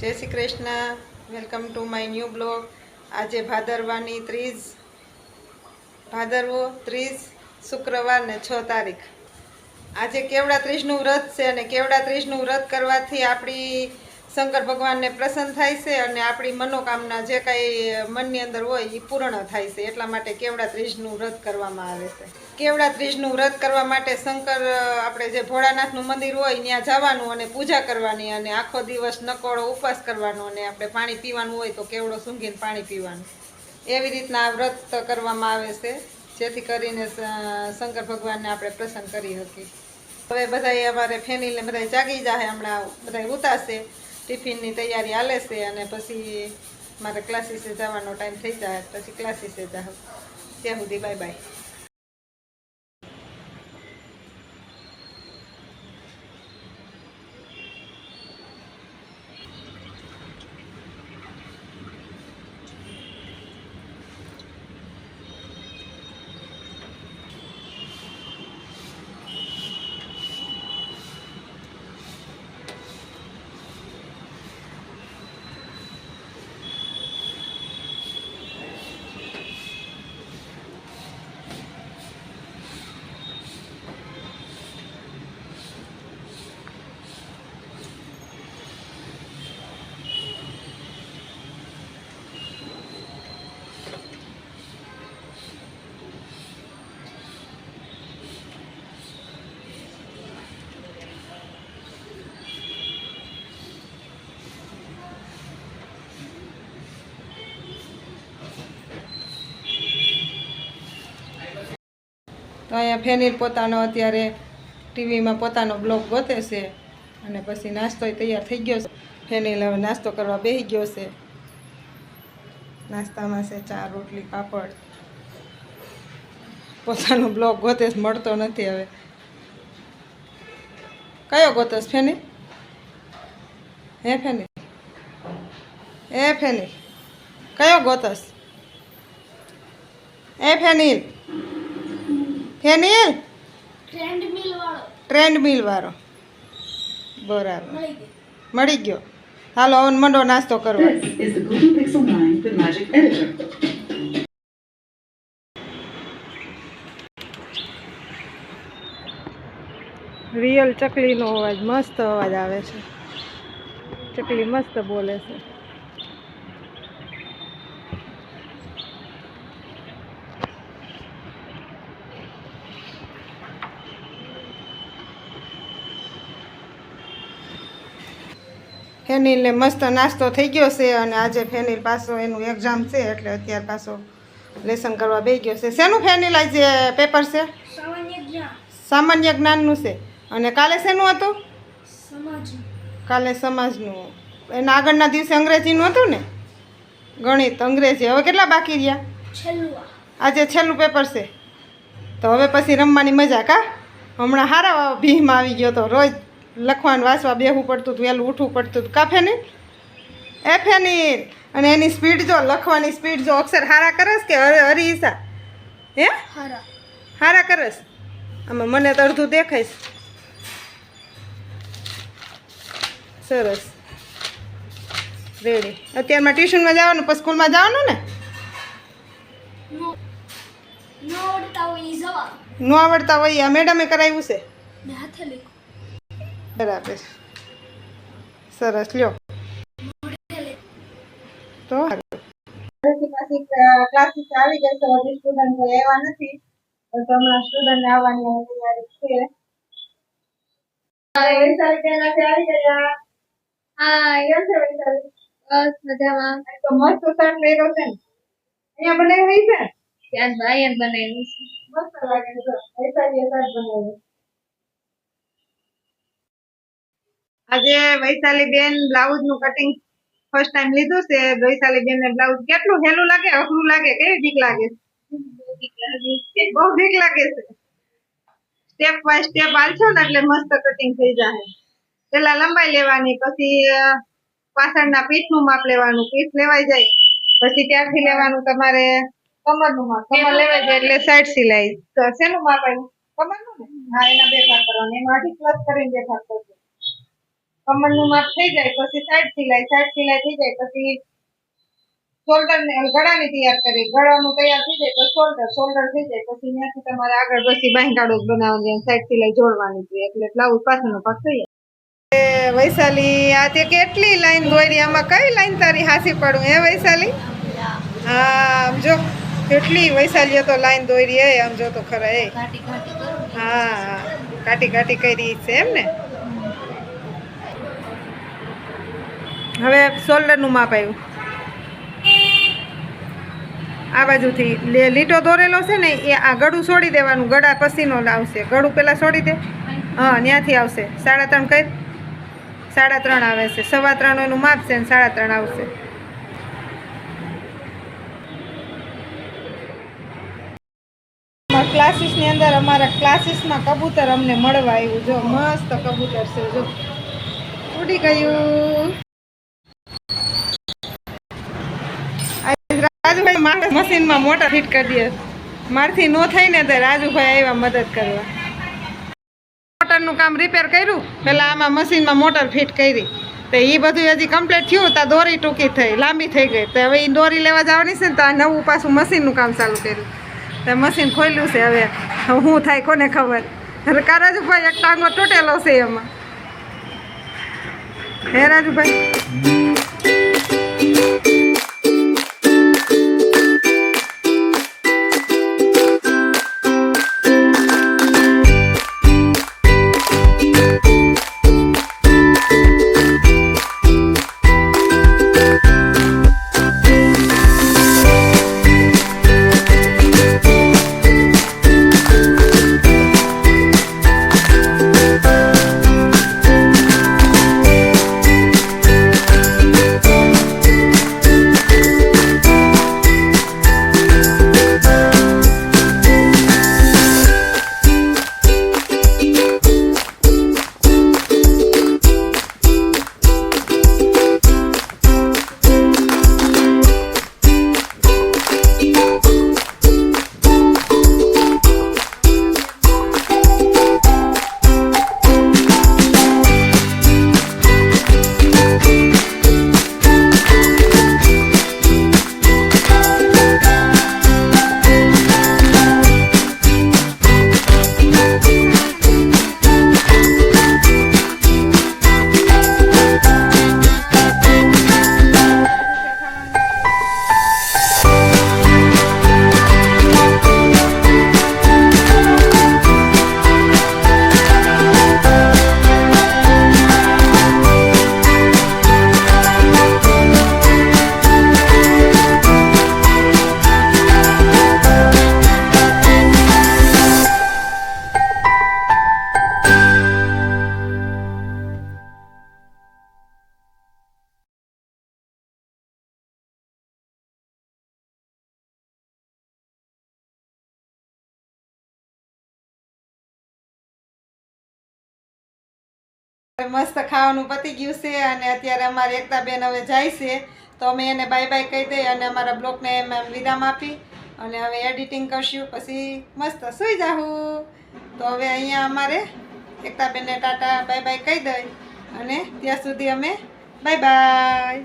Jai Shri Krishna. Welcome to my new blog આજે ભાદરવાની ત્રીજ, ભાદરવો ત્રીજ શુક્રવાર ને છ તારીખ. આજે કેવડા ત્રીજનું વ્રત છે અને કેવડા ત્રીજનું વ્રત કરવાથી આપણી શંકર ભગવાનને પ્રસન્ન થાય છે અને આપણી મનોકામના જે કાંઈ મનની અંદર હોય એ પૂર્ણ થાય છે. એટલા માટે કેવડા ત્રીજનું વ્રત કરવામાં આવે છે. કેવડા ત્રીજનું વ્રત કરવા માટે શંકર આપણે જે ભોળાનાથનું મંદિર હોય ત્યાં જવાનું અને પૂજા કરવાની અને આખો દિવસ નકોડો ઉપવાસ કરવાનો અને આપણે પાણી પીવાનું હોય તો કેવડો સૂંઘીને પાણી પીવાનું. એવી રીતના આ વ્રત કરવામાં આવે છે, જેથી કરીને શંકર ભગવાનને આપણે પ્રસન્ન કરી શકીએ. હવે બધાય અમારે ફેમિલીને બધા જાગી જાય હમણાં બધા ઉતારશે, ટિફિનની તૈયારી હાલે છે અને પછી મારે ક્લાસીસે જવાનો ટાઈમ થઈ જાય, પછી ક્લાસીસે જાઉં ત્યાં સુધી બાય બાય અહીંયા ફેનિલ પોતાનો અત્યારે ટીવીમાં પોતાનો બ્લોગ ગોતે છે અને પછી નાસ્તો તૈયાર થઈ ગયો છે. ફેનિલ હવે નાસ્તો કરવા બેસી ગયો છે. નાસ્તામાં છે ચા રોટલી, પાપડ. પોતાનો બ્લોગ ગોતે મળતો નથી હવે. કયો ગોતસ ફેનિલ? હે ફેનિલ? હે ફેનિલ? કયો ગોતસ એ ફેનિલ? ફેનિલ ટ્રેન્ડ મિલ વાળો. ટ્રેન્ડ મિલ વાળો. બરાબર. મળી ગયો. હાલો હવે મંડો નાસ્તો કરવા This is the Google Pixel 9 with Magic Editor. Real ચકલીનો અવાજ મસ્ત અવાજ આવે છે. ચકલી મસ્ત બોલે છે. ફેનિલને મસ્ત નાસ્તો થઈ ગયો છે અને આજે ફેનિલ પાછો એનું એક્ઝામ છે એટલે અત્યારે પાછો લેસન કરવા બે ગયો છે. શેનું ફેનિલ આજે પેપર છે? સામાન્ય જ્ઞાનનું છે. અને કાલે શેનું હતું? કાલે સમાજનું. એના આગળના દિવસે અંગ્રેજીનું હતું ને? ગણિત અંગ્રેજી. હવે કેટલા બાકી રહ્યા? આજે છેલ્લું પેપર છે. તો હવે પછી રમવાની મજા કા? હમણાં હારા ભીમાં આવી ગયો તો રોજ લખવાનું વાંચવા બેહવું પડતું હતું વહેલું ઉઠવું પડતું હતું. કાફે નહીં એ અને એની સ્પીડ જો લખવાની સ્પીડ જો અક્ષર હારા કરસ કે હરી હરીસા? હે? હારા. હારા કરસ? આમાં મને તો અડધું દેખાય. સરસ. રેડી અત્યારમાં ટ્યુશનમાં જવાનું પછી સ્કૂલમાં જવાનું ને? નો આવડતા હોય આ મેડમે કરાવ્યું છે? હાથે બરાબર સરસ લ્યો તો ક્લાસીસ આવી ગઈ છે હજી સ્ટુડન્ટ કોઈ આવ્યા નથી તો હમણાં સ્ટુડન્ટ આવવાની તૈયારી છે અરે વૈશાલી બેન આજે આવી ગયા હા કેમ છે વૈશાલી બસ મજામાં તો મસ્ત શર્ટ પહેર્યો છે ને અહીંયા બનાવી છે ત્યાં બનાવ્યું છે મસ્ત લાગે છે વૈશાલીએ શર્ટ બનાવ્યું આજે વૈશાલી બેન બ્લાઉઝનું કટિંગ ફર્સ્ટ ટાઈમ લીધું છે. વૈશાલી બેન ને બ્લાઉઝ કેટલું હેલું લાગે અઘરું લાગે કેવી બીક લાગે? બહુ બીક લાગે છે. સ્ટેપ બાય સ્ટેપ હાલશો ને એટલે મસ્ત કટિંગ થઈ જાય પેલા લંબાઈ લેવાની પછી પાછળના પીઠનું માપ લેવાનું પીઠ લેવાઈ જાય. પછી ત્યાંથી લેવાનું તમારે કમરનું માપ. કમર લેવાઈ જાય એટલે સાઈડ સિલાઈ. તો શેનું માપ આવ્યું કમરનું ને? હા એના બે ભાગ કરવાનું. એમાં અઢી પ્લસ કરીને બે ભાગ કરજો. કમરનું માપ થઈ જાય પછી સાઈડ સિલાઈ સાઈડ સિલાઈ થઈ જાય પછી શોલ્ડર ને ગળાની તૈયાર કરી ગળાનું તૈયાર થઈ જાય તો શોલ્ડર શોલ્ડર થઈ જાય પછી ત્યાંથી તમારે આગળ પછી બાંયકાડો બનાવવાની સાઈડ સિલાઈ જોડવાની છે એટલે બ્લાઉઝ પાછળનો ભાગ થઈ જાય. વૈશાલી આજે કેટલી લાઈન દોરી આમાં કઈ લાઈન તારી હાસી પડું હે વૈશાલી? હા જો કેટલી વૈશાલીઓ તો લાઈન દોરી હે આમ જો તો ખરા એ. હા કાટી કાટી કરી છે એમ ને? હવે શોલ્ડરનું માપ આવ્યું. આ બાજુથી લે- લીટો દોરેલો છે ને, એ આ ગળું છોડી દેવાનું. ગળા પસીનો આવશે ગળું પહેલાં છોડી દે. હા ત્યાંથી આવશે. સાડા ત્રણ કઈ? સાડા ત્રણ આવે છે. સવા ત્રણ એનું માપ છે ને, સાડા ત્રણ આવશે. ક્લાસીસની અંદર, અમારા ક્લાસીસમાં કબૂતર અમને મળવા આવ્યું. જો, મસ્ત કબૂતર છે. જો. ઉડી ગયું. રાજુભાઈ મારે મશીનમાં મોટર ફિટ કરી દે. મારથી નો થઈ ને તો રાજુભાઈ આવ્યા મદદ કરવા. મોટરનું કામ રિપેર કર્યું, પેલા આમાં મશીનમાં મોટર ફિટ કરી. તો એ બધું હજી કમ્પ્લીટ થયું, તો દોરી ટૂંકી થઈ, લાંબી થઈ ગઈ. તો હવે એ દોરી લેવા જવાની છે ને, તો આ નવું પાછું મશીનનું કામ ચાલુ કર્યું. તો મશીન ખોલ્યું છે હવે. શું થાય કોને ખબર? હવે કા રાજુભાઈ, એક ટાંગો તૂટેલો છે એમાં. હે રાજુભાઈ. મસ્ત ખાવાનું પતી ગયું છે અને અત્યારે અમારે એકતા બેન હવે જાય છે. તો અમે એને બાય બાય કહી દઈએ અને અમારા બ્લોગને એમ એમ વિરામ આપી અને હવે એડિટિંગ કરશું. પછી મસ્ત સુઈ જાહું. તો હવે અહીંયા અમારે એકતા બેનને ટાટા બાય બાય કહી દઈ અને ત્યાં સુધી અમે બાય બાય